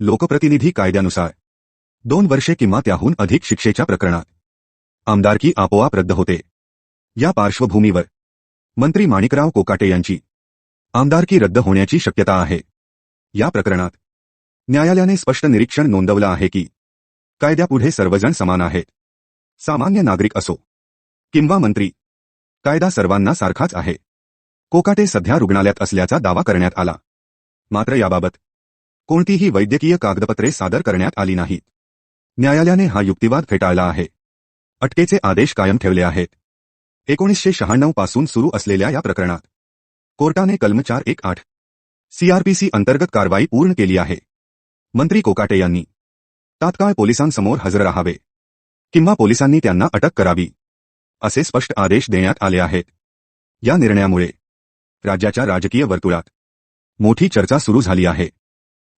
लोकप्रतिनिधी कायद्यानुसार. दोन वर्षे किंवा त्याहून अधिक शिक्षेच्या प्रकरणात. आमदारकी आपोआप रद्द होते. या पार्श्वभूमीवर मंत्री माणिकराव कोकाटे यांची आमदारकी रद्द होण्याची शक्यता आहे. या प्रकरणात न्यायालयाने स्पष्ट निरीक्षण नोंदवलं आहे की कायद्यापुढे सर्वजण समान आहेत. सामान्य नागरिक असो किंवा मंत्री कायदा सर्वांना सारखाच आहे. कोकाटे सध्या रुग्णालयात असल्याचा दावा करण्यात आला. मात्र याबाबत कोणतीही वैद्यकीय कागदपत्रे सादर करण्यात आली नाहीत. न्यायालयाने हा युक्तिवाद फेटाळला आहे. अटकेचे आदेश कायम ठेवले आहेत. एकोणीसशे शहाण्णवपासून सुरू असलेल्या या प्रकरणात कोर्टाने कलम चार एक आठ सीआरपीसी अंतर्गत कारवाई पूर्ण केली आहे. मंत्री कोकाटे यांनी तात्काळ पोलिसांसमोर हजर राहावे किंवा पोलिसांनी त्यांना अटक करावी असे स्पष्ट आदेश देण्यात आले आहेत. या निर्णयामुळे राज्याच्या राजकीय वर्तुळात मोठी चर्चा सुरू झाली आहे.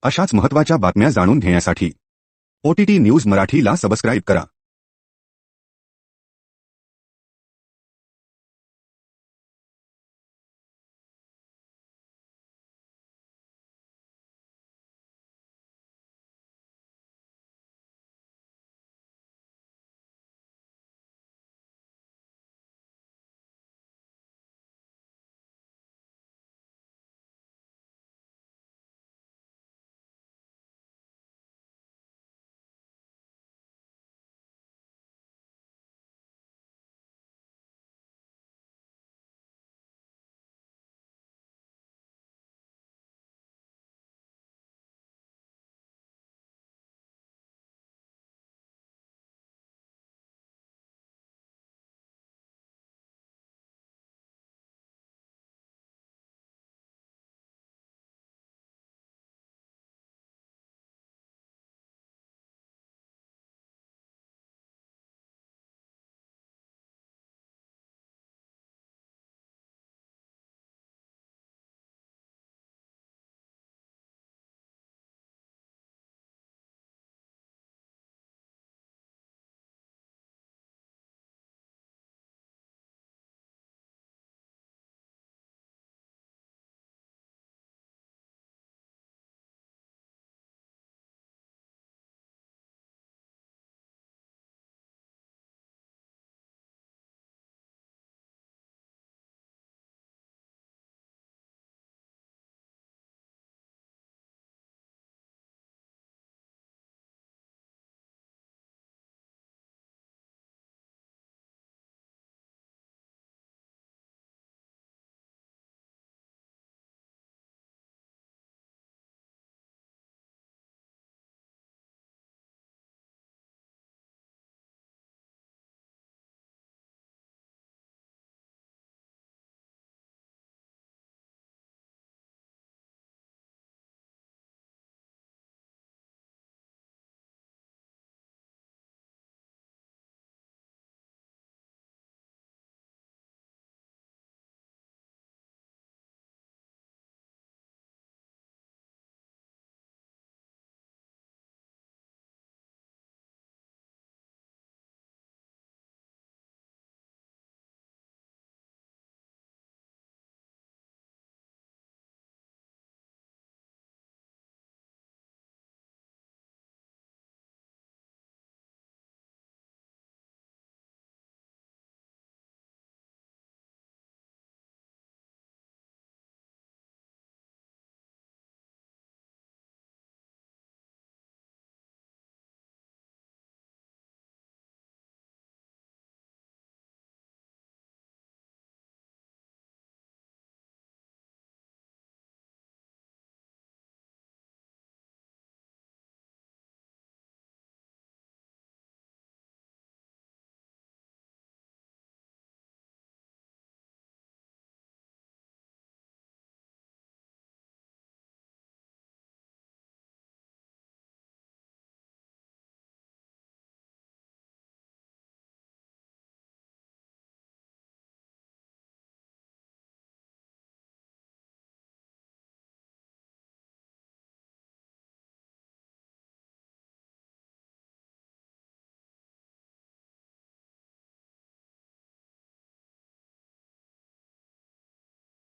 अशाच महत्त्वाच्या बातम्या जाणून घेण्यासाठी ओटीटी न्यूज मराठीला सबस्क्राईब करा.